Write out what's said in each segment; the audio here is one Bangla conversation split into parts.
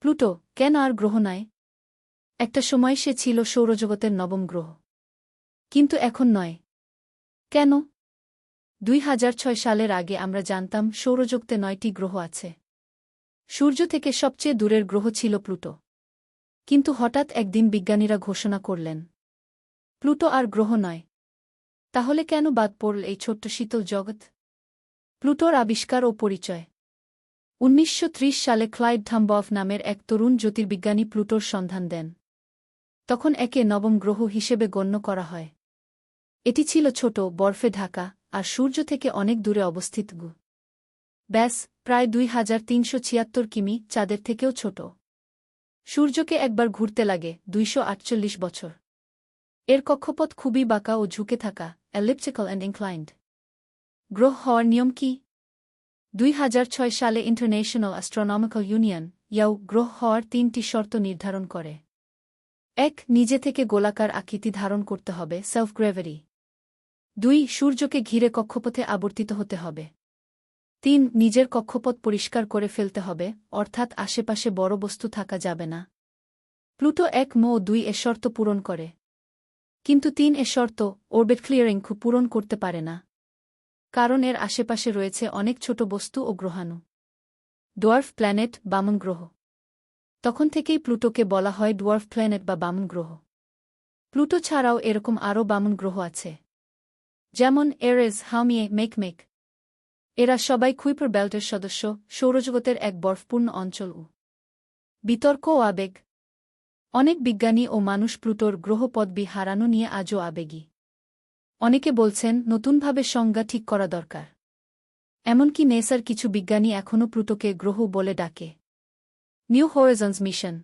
প্লুটো, কেন আর গ্রহ নয় একটা সময় সে ছিল সৌরজগতের নবম গ্রহ। কিন্তু এখন নয়। কেন? দুই হাজার ছয় সালের আগে আমরা জানতাম সৌরজগতে নয়টি গ্রহ আছে। সূর্য থেকে সবচেয়ে দূরের গ্রহ ছিল প্লুটো। কিন্তু হঠাৎ একদিন বিজ্ঞানীরা ঘোষণা করলেন, প্লুটো আর গ্রহ নয়। তাহলে কেন বাদ পড়ল এই ছোট্ট শীতল জগৎ? প্লুটোর আবিষ্কার ও পরিচয়। উনিশশো ত্রিশ সালে ক্লাইড থাম্বফ নামের এক তরুণ জ্যোতির্বিজ্ঞানী প্লুটোর সন্ধান দেন। তখন একে নবম গ্রহ হিসেবে গণ্য করা হয়। এটি ছিল ছোট, বরফে ঢাকা, আর সূর্য থেকে অনেক দূরে অবস্থিত গু। ব্যাস, প্রায় দুই হাজার তিনশো ছিয়াত্তর কিমি চাঁদের থেকেও ছোট। সূর্যকে একবার ঘুরতে লাগে দুইশো আটচল্লিশ বছর। এর কক্ষপথ খুবই বাঁকা ও ঝুঁকে থাকা অ্যালিপটিক্যাল অ্যান্ড ইনক্লাইন্ড গ্রহ হওয়ার নিয়ম কি? দুই হাজার ছয় সালে ইন্টারন্যাশনাল অ্যাস্ট্রোনমিক্যাল ইউনিয়ন ইয়াও গ্রহ হওয়ার তিনটি শর্ত নির্ধারণ করে। এক, নিজে থেকে গোলাকার আকৃতি ধারণ করতে হবে সেলফ গ্রেভারি দুই, সূর্যকে ঘিরে কক্ষপথে আবর্তিত হতে হবে। তিন, নিজের কক্ষপথ পরিষ্কার করে ফেলতে হবে, অর্থাৎ আশেপাশে বড় বস্তু থাকা যাবে না। প্লুটো এক, মো দুই এ শর্ত পূরণ করে। কিন্তু তিন, এ শর্ত ওরবেট ক্লিয়ারিং পূরণ করতে পারে না। কারণ এর আশেপাশে রয়েছে অনেক ছোট বস্তু ও গ্রহাণু। ডোয়ার্ফ প্ল্যানেট বামন গ্রহ। তখন থেকেই প্লুটোকে বলা হয় ডোয়ার্ফ প্ল্যানেট বা বামন গ্রহ। প্লুটো ছাড়াও এরকম আরও বামন গ্রহ আছে। যেমন এরেজ হামিয়ে, মেকমেক। এরা সবাই কুইপার বেল্টের সদস্য, সৌরজগতের এক বরফপূর্ণ অঞ্চল ও বিতর্ক ও আবেগ। অনেক বিজ্ঞানী ও মানুষ প্লুটোর গ্রহপদবি হারানো নিয়ে আজও আবেগী। অনেকে বলছেন নতুনভাবে সংজ্ঞা ঠিক করা দরকার। এমনকি নেসার কিছু বিজ্ঞানী এখনও প্লুটোকে গ্রহ বলে ডাকে। New Horizons mission.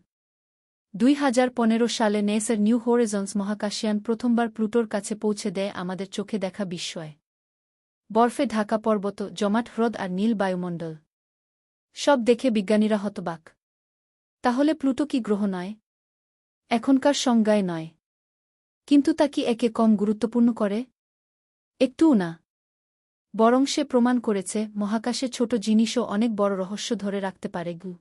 দুই হাজার পনেরো সালে নেসার নিউ হোরেজন্স মহাকাশিয়ান প্রথমবার প্লুটোর কাছে পৌঁছে দেয় আমাদের চোখে দেখা বিস্ময়। বরফে ঢাকা পর্বত, জমাট হ্রদ আর নীল বায়ুমণ্ডল। সব দেখে বিজ্ঞানীরা হতবাক। তাহলে প্লুটো কি গ্রহ নয়? এখনকার সংজ্ঞায় নয়। কিন্তু তা কি একে কম গুরুত্বপূর্ণ করে? একটুও না। বরং সে প্রমাণ করেছে, মহাকাশে ছোট জিনিসও অনেক বড় রহস্য ধরে রাখতে পারে গু।